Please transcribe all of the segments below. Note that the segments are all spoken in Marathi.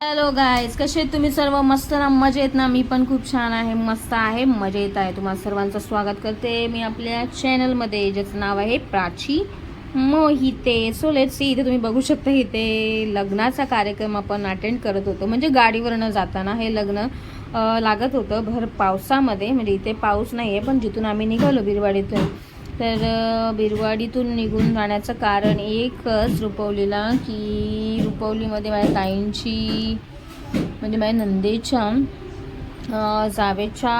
हॅलो गायज कसे तुम्ही सर्व? मस्त ना? मजेत ना? मी पण खूप छान आहे. मस्त आहे. मजेत आहे. तुम्हाला सर्वांचं स्वागत करते मी आपल्या चॅनलमध्ये ज्याचं नाव आहे Prachi Mohite. So let see इथे तुम्ही बघू शकता इथे लग्नाचा कार्यक्रम आपण अटेंड करत होतो. म्हणजे गाडीवरनं जाताना हे लग्न लागत होतं. भर पावसामध्ये. म्हणजे इथे पाऊस नाही आहे पण जिथून आम्ही निघालो बिरवाडीतून तर बिरवाडीतून निघून जाण्याचं कारण एकच रुपवलीला की रुपवलीमध्ये माझ्या ताईंची म्हणजे माझ्या नंदेच्या जावेच्या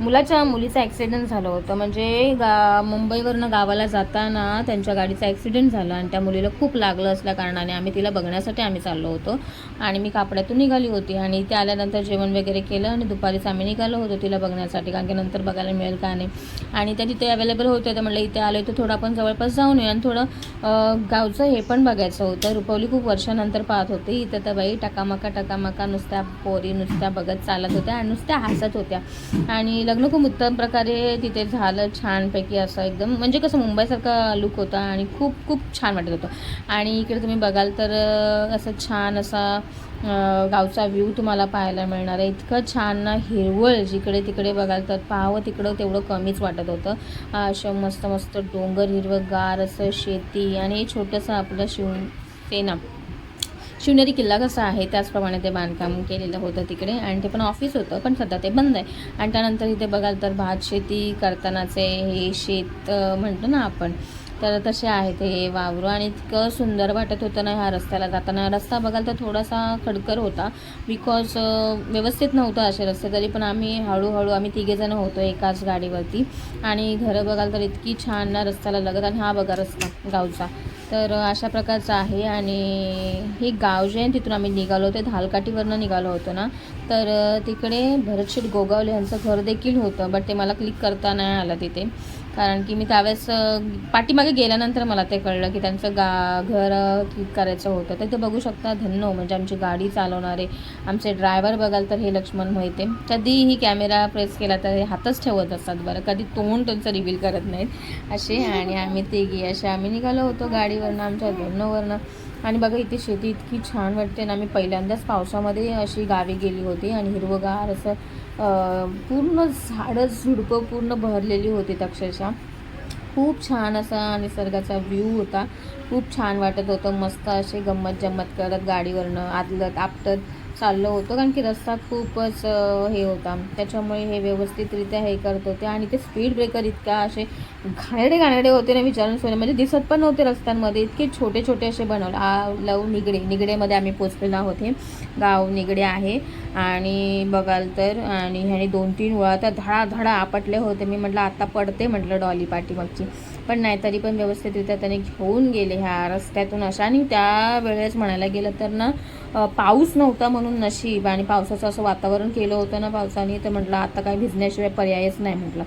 मुलाच्या मुलीचा ॲक्सिडेंट झालं होतं. म्हणजे गा मुंबईवरनं गावाला जाताना त्यांच्या गाडीचा ॲक्सिडेंट झाला आणि त्या मुलीला खूप लागलं असल्या कारणाने आम्ही तिला बघण्यासाठी आम्ही चाललो होतो. आणि मी कापड्यातून निघाली होती आणि ते आल्यानंतर जेवण वगैरे केलं आणि दुपारीच आम्ही निघालो होतो तिला बघण्यासाठी कारण की नंतर बघायला मिळेल का नाही. आणि त्या तिथे अवेलेबल होते तर म्हटलं इथे आलो तर थोडं आपण जवळपास जाऊन येऊ आणि थोडं गावचं हे पण बघायचं होतं. रुपवली खूप वर्षानंतर पाहत होती. इथं तर बाई टकामका टकामका नुसत्या पोरी नुसत्या बघत चालत होत्या आणि नुसत्या हसत होत्या. आणि लग्न खूप उत्तम प्रकारे तिथे झालं छानपैकी असं एकदम. म्हणजे कसं मुंबईसारखा लुक होता आणि खूप खूप छान वाटत होतं. आणि इकडे तुम्ही बघाल तर असं छान असा गावचा व्ह्यू तुम्हाला पाहायला मिळणार आहे. इतकं छान ना हिरवळ जिकडे तिकडे बघाल तर पाहावं तिकडं तेवढं कमीच वाटत होतं. असं मस्त मस्त डोंगर हिरवंगार असं शेती आणि हे छोटंसं आपलं शिवसेना. शिवनेरी किल्ला कसा आहे त्याचप्रमाणे ते बांधकाम केलेलं होतं तिकडे आणि ते पण ऑफिस होतं पण सध्या ते बंद आहे. आणि त्यानंतर इथे बघाल तर भात शेती करतानाचे हे शेत म्हणतो ना आपण तर तसे आहेत हे वावरू. आणि इतकं सुंदर वाटत होतं ना ह्या रस्त्याला जाताना. रस्ता बघाल तर थोडासा खडकर होता बिकॉज व्यवस्थित नव्हतं असे रस्ते तरी पण आम्ही हळूहळू आम्ही तिघेजण होतो एकाच गाडीवरती. आणि घरं बघाल तर इतकी छान ना रस्त्याला लगत. आणि हा बघा रस्ता गावचा. तर अशा प्रकारचं आहे आणि हे गाव जे आहे तिथून आम्ही निघालो होते. धालकाठीवरनं निघालो होतो ना. तर तिकडे भरतशेठ गोगावले यांचं घर देखील होतं बट ते मला क्लिक करता नाही आलं तिथे. कारण की मी त्यावेळेस पाठीमागे गेल्यानंतर मला ते कळलं की त्यांचं गा घर क्लिक करायचं होतं. तर ते बघू शकता धन्नो म्हणजे आमची गाडी चालवणारे आमचे ड्रायव्हर बघाल तर हे लक्ष्मण मोहिते. कधीही कॅमेरा प्रेस केला तर हे हातच ठेवत असतात बरं. कधी तोंड त्यांचं रिव्हील करत नाहीत. असे आणि आम्ही तिघी असे आम्ही निघालो होतो गाडीवरनं आमच्या धन्नोवरनं. आणि बघा इथे शेती इतकी छान वाटते ना. आम्ही पहिल्यांदाच पावसामध्ये अशी गावी गेली होती आणि हिरवगार असं पूर्ण झाडं झुडपं पूर्ण भरलेली होती अक्षरशः. खूप छान असा निसर्गाचा व्ह्यू होता. खूप छान वाटत होतं. मस्त असे गंमत जम्मत करत गाडीवरनं आदलत आपटत. चाललो होतो कारण की रस्ता खूपच हे होता. त्याच्यामुळे हे व्यवस्थितरित्या हे करत होते. आणि ते स्पीड ब्रेकर इतका असे घाणेडे घाणेडे होते ना विचारून सोने. म्हणजे दिसत पण नव्हते रस्त्यांमध्ये. इतके छोटे छोटे असे बनवले. आ लव निगडे. निगडेमध्ये आम्ही पोचलेलो आहोत हे गाव निगडे आहे. आणि बघाल तर आणि ह्याने दोन वेळा वळा धडा धडा आपटले होते मी म्हटलं आता पडते म्हटलं डॉली पाठीमागची. पण नाही तरी पण व्यवस्थितरित्या त्याने घेऊन गेले ह्या रस्त्यातून अशा. आणि त्यावेळेस म्हणायला गेलं तर ना पाऊस नव्हता म्हणून नशीब आणि पावसाचं असं वातावरण केलं होतं ना पावसाने तर म्हटलं आता काय भिजण्याशिवाय पर्यायच नाही म्हटलं.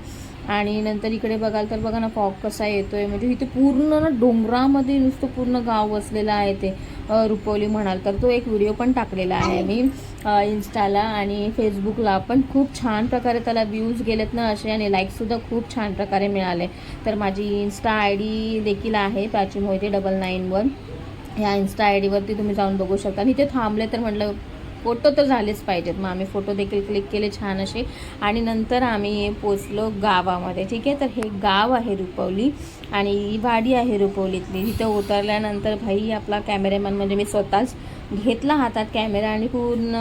आणि नंतर इकडे बघाल तर बघा ना फॉग कसा येतो आहे म्हणजे इथे पूर्ण ना डोंगरामध्ये नुसतं पूर्ण गाव वसलेलं आहे ते. रुपवली म्हणाल तर तो एक व्हिडिओ पण टाकलेला आहे मी इन्स्टाला आणि फेसबुकला पण खूप छान प्रकारे त्याला व्ह्यूज गेलेत ना असे आणि लाईकसुद्धा खूप छान प्रकारे मिळाले. तर माझी इन्स्टा आय डी देखील आहे Prachi Mohite double nine one ह्या इन्स्टा आय डीवरती तुम्ही जाऊन बघू शकता. आणि इथे थांबले तर म्हटलं फोटो तर झालेच पाहिजेत. मग आम्ही फोटो देखील क्लिक केले छान असे. आणि नंतर आम्ही पोचलो गावामध्ये. ठीक आहे? तर हे गाव आहे रुपवली आणि ही वाडी आहे रुपवलीतली. तिथं उतरल्यानंतर भाई आपला कॅमेरामॅन म्हणजे मी स्वतःच घेतला हातात कॅमेरा आणि पूर्ण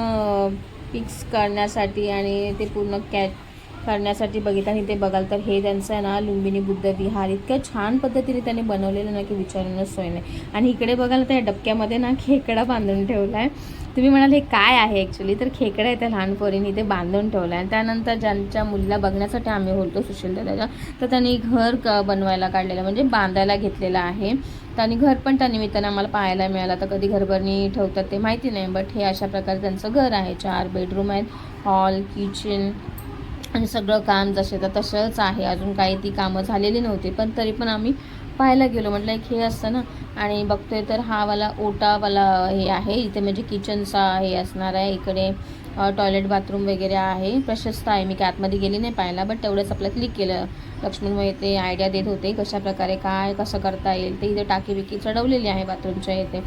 पिक्स करण्यासाठी आणि ते पूर्ण कॅच करण्यासाठी बघितलं आणि ते बघाल तर हे त्यांचं आहे ना लुंबिनी बुद्ध विहार. इतक्या छान पद्धतीने त्यांनी बनवलेलं ना की विचारूनच सोय नाही. आणि इकडे बघाल तर या डबक्यामध्ये ना खेकडा बांधून ठेवला आहे तुम्ही म्हणाल हे काय आहे ॲक्च्युली तर खेकडा आहे त्या लहान पोरीने ते बांधून ठेवलं आहे आणि त्यानंतर ज्यांच्या मुलीला बघण्यासाठी आम्ही होतो सुशील दादाच्या तर त्यांनी घर क बनवायला काढलेलं म्हणजे बांधायला घेतलेलं आहे. त्यांनी घर पण त्या निमित्तानं आम्हाला पाहायला मिळालं. तर कधी घरभरणी ठेवतात ते माहिती नाही बट हे अशा प्रकारे त्यांचं घर आहे. चार बेडरूम आहेत. हॉल किचन आणि सगळं काम जसे तर तसंच आहे. अजून काही ती कामं झालेली नव्हती पण तरी पण आम्ही पाहायला गेलो. म्हटलं एक हे असतं ना आणि बघतोय तर हा वाला ओटावाला हे आहे. इथे म्हणजे किचनचा हे असणार आहे. इकडे टॉयलेट बाथरूम वगैरे आहे. प्रशस्त आहे. मी काय आतमध्ये गेली नाही पाहायला बट तेवढंच आपलं क्लिक केलं. लक्ष्मणमुळे ते आयडिया देत होते कशा प्रकारे काय कसं करता येईल. ते इथे टाकी बिकी चढवलेली आहे बाथरूमच्या इथे.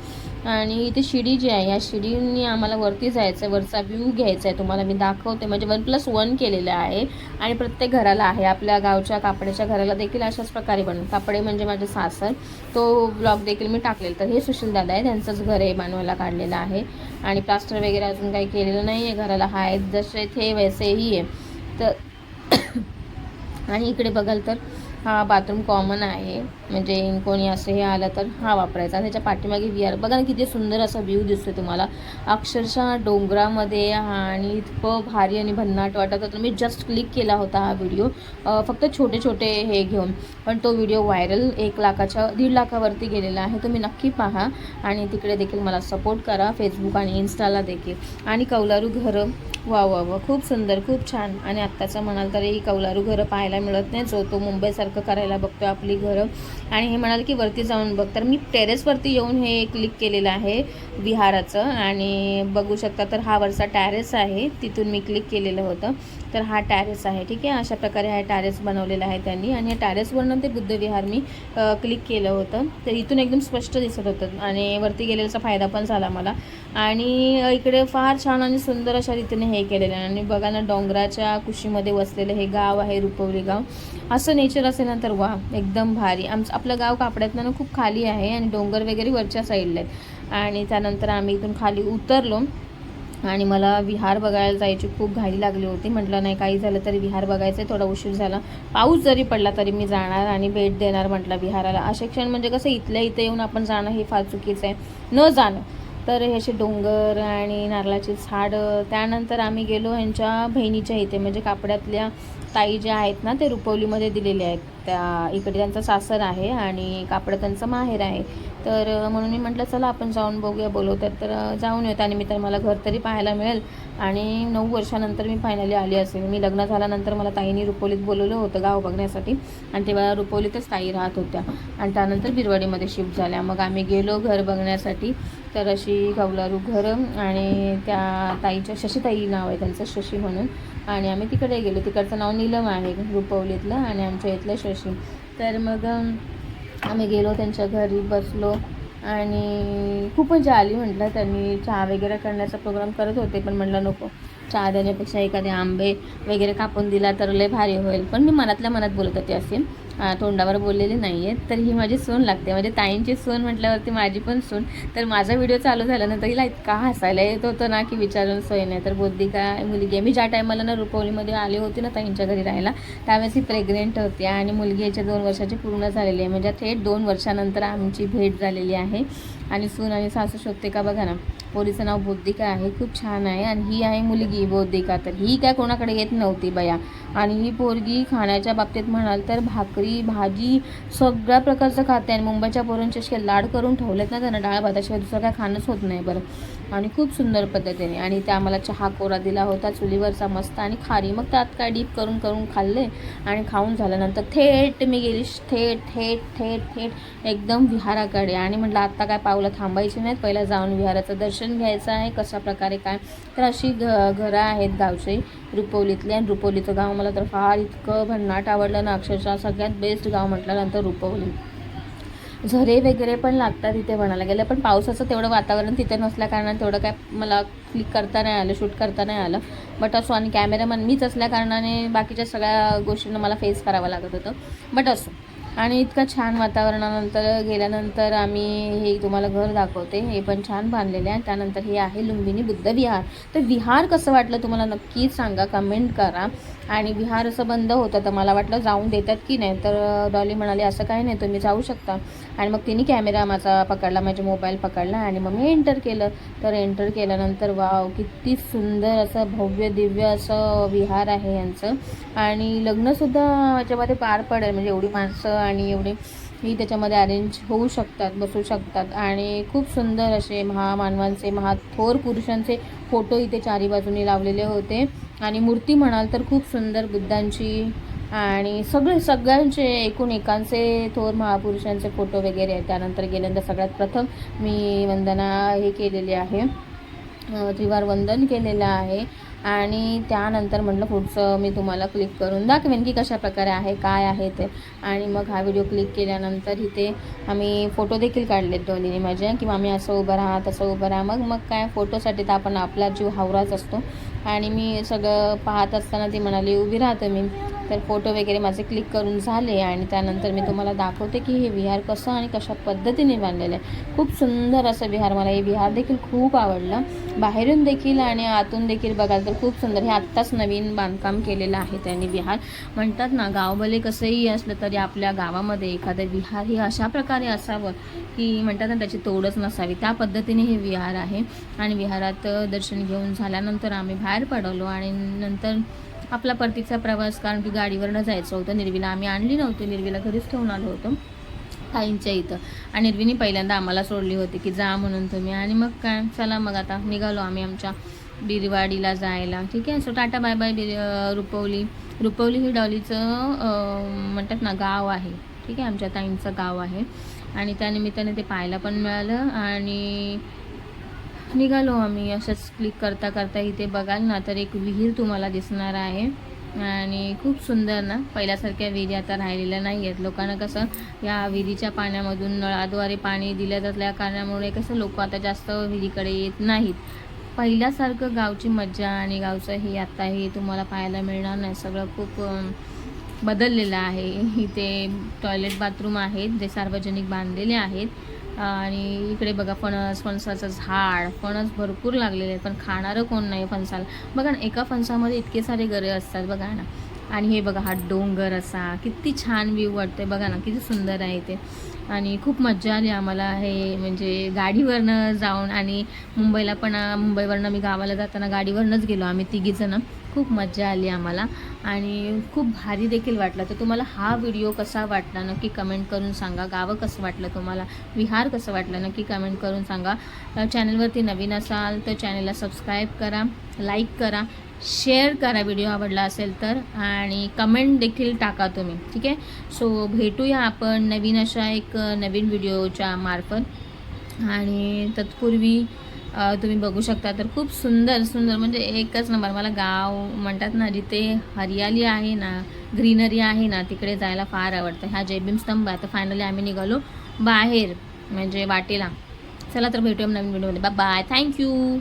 आणि इथे शिडी जी आहे या शिडीने आम्हाला वरती जायचं आहे वरचा व्ह्यू घ्यायचा आहे तुम्हाला मी दाखवते. म्हणजे वन प्लस वन केलेलं आहे. आणि प्रत्येक घराला आहे. आपल्या गावच्या कापडाच्या घराला देखील अशाच प्रकारे बनवून कापडे म्हणजे माझे सासर. तो ब्लॉग देखील मी टाकलेला. तर हे सुशील दादा आहे. त्यांचंच घर आहे बनवायला काढलेलं आहे. आणि प्लास्टर वगैरे अजून काही केलेलं नाही आहे घराला हा आहे जसे थे वैसेही आहे. तर आणि इकडे बघाल तर हा बाथरूम कॉमन आहे. म्हणजे कोणी असं हे आलं तर हा वापरायचा. आणि त्याच्या पाठीमागे विहार बघा ना किती सुंदर असा व्ह्यू दिसतो तुम्हाला. अक्षरशः डोंगरामध्ये आणि इतकं भारी आणि भन्नाट वाटत होतं. मी जस्ट क्लिक केला होता हा व्हिडिओ फक्त छोटे छोटे हे घेऊन. पण तो व्हिडिओ व्हायरल एक लाखाच्या दीड लाखावरती गेलेला आहे. तुम्ही नक्की पहा. आणि तिकडे देखील मला सपोर्ट करा. फेसबुक आणि इन्स्टाला देखील. आणि कौलारू घरं वा वा वा. खूप सुंदर खूप छान. आणि आत्ताचं म्हणाल तर ही कौलारू घरं पाहायला मिळत नाही जो तो मुंबईसारखं करायला बघतो आपली घरं. आणि हे म्हणाल की वरती जाऊन बघ. तर मी टेरेसवरती येऊन हे क्लिक केलेलं आहे विहाराचं. आणि बघू शकता तर हा वरचा टॅरेस आहे. तिथून मी क्लिक केलेलं होतं. तर हा टॅरेस आहे ठीक आहे? अशा प्रकारे हा टॅरेस बनवलेला आहे त्यांनी. आणि या टॅरेसवरनं ते बुद्धविहार मी क्लिक केलं होतं. तर इथून एकदम स्पष्ट दिसत होतं. आणि वरती गेलेल्याचा फायदा पण झाला मला. आणि इकडे फार छान आणि सुंदर अशा रीतीने हे केलेलं आहे. आणि बघा ना डोंगराच्या कुशीमध्ये वसलेलं हे गाव आहे रुपवली गाव. असं नेचर असेल ना तर वा एकदम भारी. आमचं आपलं गाव कापड्यातनं ना खूप खाली आहे आणि डोंगर वगैरे वरच्या साईडला आहेत. आणि त्यानंतर आम्ही इथून खाली उतरलो. आणि मला विहार बघायला जायची खूप घाई लागली होती. म्हटलं नाही काही झालं तरी विहार बघायचं आहे थोडा उशीर झाला. पाऊस जरी पडला तरी मी जाणार आणि भेट देणार म्हटलं विहाराला. असे क्षण म्हणजे कसं इथल्या इथे येऊन आपण जाणं हे फार चुकीचं आहे. न जाणं. तर हे असे डोंगर आणि नारळाची झाडं त्यानंतर आम्ही गेलो ह्यांच्या बहिणीच्या इथे. म्हणजे कापड्यातल्या ताई ज्या आहेत ना ते रुपवलीमध्ये दिलेले आहेत. त्या इकडे त्यांचा सासर आहे आणि कापड त्यांचं माहेर आहे. तर म्हणून मी म्हटलं चला आपण जाऊन बघूया बोलवतात. तर जाऊन येऊ. त्यानिमित्त मला घर तरी पाहायला मिळेल. आणि नऊ वर्षानंतर मी फायनली आली असेल. मी लग्न झाल्यानंतर मला ताईनी रुपोलीत बोलवलं होतं गाव बघण्यासाठी. आणि तेव्हा रुपोलीतच ताई राहत होत्या. आणि त्यानंतर बिरवाडीमध्ये शिफ्ट झाल्या. मग आम्ही गेलो घर बघण्यासाठी. तर अशी कौलारू घरं आणि त्या ताईच्या शशीताई नाव आहे त्यांचं शशी म्हणून. आणि आम्ही तिकडे गेलो. तिकडचं नाव नीलम आहे रुपवलीतलं आणि आमच्या इथलं शशी. तर मग आम्ही गेलो त्यांच्या घरी बसलो आणि खूप मजा आली म्हटलं त्यांनी. चहा वगैरे करण्याचा प्रोग्राम करत होते पण म्हटलं नको. चहा देण्यापेक्षा एखादे आंबे वगैरे कापून दिला तर लय भारी होईल. पण मी मनातल्या मनात बोलत होते असे. तोंडावर बोललेली नाही आहेत तर ही माझी सून लागते. म्हणजे ताईंची सून म्हटल्यावरती माझी पण सून. तर माझा व्हिडिओ चालू झाला ना तर हिला इतका हसायला येत होतं ना की विचारून सोय नाही. तर बोद्धिका मुलगी आहे? मी ज्या टायमाला ना रुपवलीमध्ये आले होते ना ताईंच्या घरी राहायला त्यावेळेस ही प्रेग्नेंट होती आणि मुलगी याच्या दोन वर्षाची पूर्ण झालेली आहे. म्हणजे थेट दोन वर्षानंतर आमची भेट झालेली आहे. आणि सून आणि सासू शोधते का बघा ना पोरीचं नाव बौद्धिका आहे. खूप छान आहे. आणि ही आहे मुलगी बौद्धिका. तर ही काय कोणाकडे येत नव्हती बया. आणि ही पोरगी खाण्याच्या बाबतीत म्हणाल तर भाकरी भाजी सगळ्या प्रकारचं खाते आणि मुंबईच्या पोरांचे असे लाड करून ठेवलेत ना त्यांना डाळ भाताशिवाय दुसरं काय खाणंच होत नाही बरं. आणि खूप सुंदर पद्धतीने. आणि त्या आम्हाला चहा कोरा दिला होता चुलीवरचा मस्त आणि खारी. मग त्यात काय डीप करून करून खाल्ले आणि खाऊन झाल्यानंतर थेट मी गेली. थेट थेट थेट थेट एकदम विहाराकडे. आणि म्हटलं आत्ता काय पावलं थांबायची नाहीत? पहिला जाऊन विहाराचं दर्शन घ्यायचं आहे. कशा प्रकारे काय? तर अशी घ घरं आहेत गावचे रुपवलीतले आणि रुपवलीचं गाव मला तर फार इतकं भन्नाट आवडलं ना. अक्षरशः सगळ्यात बेस्ट गाव म्हटल्यानंतर रुपवली. झरे वगैरे पण लागतात तिथे म्हणायला गेलं पण पावसाचं तेवढं वातावरण तिथे नसल्याकारणाने तेवढं काय मला क्लिक करता नाही आलं शूट करता नाही आलं. बट असो आणि कॅमेरामन मीच असल्याकारणाने बाकीच्या सगळ्या गोष्टींना मला फेस करावं लागत होतं. बट असो आणि इतकं छान वातावरणानंतर गेल्यानंतर आम्ही हे तुम्हाला घर दाखवते. हे पण छान बांधलेले आहे. त्यानंतर हे आहे लुंबिनी बुद्ध विहार. तर विहार कसं वाटलं तुम्हाला नक्कीच सांगा कमेंट करा. आणि विहार असं बंद होतं तर मला वाटलं जाऊन देतात की नाही? तर डॉली म्हणाली असं काही नाही तुम्ही जाऊ शकता. आणि मग तिने कॅमेरा माझा पकडला माझे मोबाईल पकडला आणि मग मी एंटर केलं. तर एंटर केल्यानंतर वाव किती सुंदर असं भव्य दिव्य असं विहार आहे यांचं. आणि लग्नसुद्धा याच्यामध्ये पार पडेल. म्हणजे एवढी माणसं आणि एवढे ही त्याच्यामध्ये अरेंज होऊ शकतात बसू शकतात. आणि खूप सुंदर असे महामानवांचे महाथोर पुरुषांचे फोटो इथे चारी बाजूनी लावलेले होते. आणि मूर्ती म्हणाल तर खूप सुंदर बुद्धांची आणि सगळे सगळ्यांचे एकूण एकांचे थोर महापुरुषांचे फोटो वगैरे आहेत. त्यानंतर गेल्यानंतर सगळ्यात प्रथम मी वंदना हे केलेली आहे. त्रिवार वंदन केलेलं आहे. आणि त्यानंतर म्हटलं पुढचं मी तुम्हाला क्लिक करून दाखवेन की कशा प्रकारे आहे काय आहे ते. आणि मग हा व्हिडिओ क्लिक केल्यानंतर इथे आम्ही फोटो देखील काढलेत दोन्हीने माझ्या किंवा आम्ही असं उभं राहा तसं उभं राहा. मग मग काय फोटोसाठी तर आपण आपला जीव हावराच असतो. आणि मी सगळं पाहत असताना ती म्हणाली उभी राहतो मी तर फोटो वगैरे माझे क्लिक करून झाले आणि त्यानंतर मी तुम्हाला दाखवते की हे विहार कसं आणि कशा पद्धतीने बांधलेलं आहे. खूप सुंदर असं विहार मला हे विहार देखील खूप आवडलं. बाहेरून देखील आणि आतून देखील बघाल तर खूप सुंदर. हे आत्ताच नवीन बांधकाम केलेलं आहे त्यांनी विहार. म्हणतात ना गावभले कसंही असलं तरी आपल्या गावामध्ये एखादं विहार हे अशा प्रकारे असावं की म्हणतात ना त्याची तोडच नसावी. त्या पद्धतीने हे विहार आहे. आणि विहारात दर्शन घेऊन झाल्यानंतर आम्ही बाहेर पडवलो आणि नंतर आपला परतीचा प्रवास कारण की गाडीवरनं जायचं होतं. निर्वीला आम्ही आणली नव्हती. निर्वीला घरीच ठेवून आलो होतो ताईंच्या इथं. आणि निर्वीने पहिल्यांदा आम्हाला सोडली होती की जा म्हणून तुम्ही. आणि मग काय? चला मग आता निघालो आम्ही आमच्या बिरवाडीला जायला. ठीक आहे? सो टाटा बाय बाय बिर रुपवली. रुपवली ही डॉलीचं म्हणतात ना गाव आहे. ठीक आहे? आमच्या ताईंचं गाव आहे. आणि त्यानिमित्ताने ते पाहायला पण मिळालं. आणि निघालो आम्ही असंच क्लिक करता करता इथे बघाल ना तर एक विहीर तुम्हाला दिसणार आहे. आणि खूप सुंदर ना पहिल्यासारख्या विहिरी आता राहिलेल्या नाही आहेत लोकांना कसं या विहिरीच्या पाण्यामधून नळाद्वारे पाणी दिल्या जातल्या कारणामुळे कसं लोक आता जास्त विहिरीकडे येत नाहीत. पहिल्यासारखं गावची मज्जा आणि गावचं हे आता हे तुम्हाला पाहायला मिळणार नाही. सगळं खूप बदललेलं आहे. इथे टॉयलेट बाथरूम आहेत जे सार्वजनिक बांधलेले आहेत. आणि इकडे बघा फणस फणसाचं झाड फणस भरपूर लागलेले आहेत पण खाणारं कोण नाही फणसाला. बघा ना एका फणसामध्ये इतके सारे गरे असतात बघा ना. आणि हे बघा हा डोंगर असा किती छान व्ह्यू वाटतोय बघा ना किती सुंदर आहे ते. आणि खूप मज्जा आली आम्हाला हे म्हणजे गाडीवरनं जाऊन आणि मुंबईला पण मुंबईवरनं मी गावाला जाताना गाडीवरनंच गेलो आम्ही तिघीजणं खूप मज्जा आली आम्हाला. आणि खूप भारी देखील वाटलं. तर तुम्हाला हा व्हिडिओ कसा वाटला नक्की कमेंट करून सांगा. गावं कसं वाटलं तुम्हाला? विहार कसं वाटलं नक्की कमेंट करून सांगा. चॅनलवरती नवीन असाल तर चॅनलला सबस्क्राईब करा लाईक करा. शेअर करा व्हिडिओ आवडला असेल तर आणि कमेंट देखील टाका तुम्ही ठीक आहे? सो भेटूया आपण नवीन अशा एक नवीन व्हिडिओच्या मार्फत. आणि तत्पूर्वी तुम्ही बघू शकता तर खूप सुंदर सुंदर म्हणजे एकच नंबर. मला गाव म्हणतात ना जिथे हरियाली आहे ना ग्रीनरी आहे ना तिकडे जायला फार आवडतं. हा जयभीम स्तंभ. आहे तर फायनली आम्ही निघालो बाहेर म्हणजे वाटेला. चला तर भेटूया नवीन व्हिडिओमध्ये. Bye bye thank you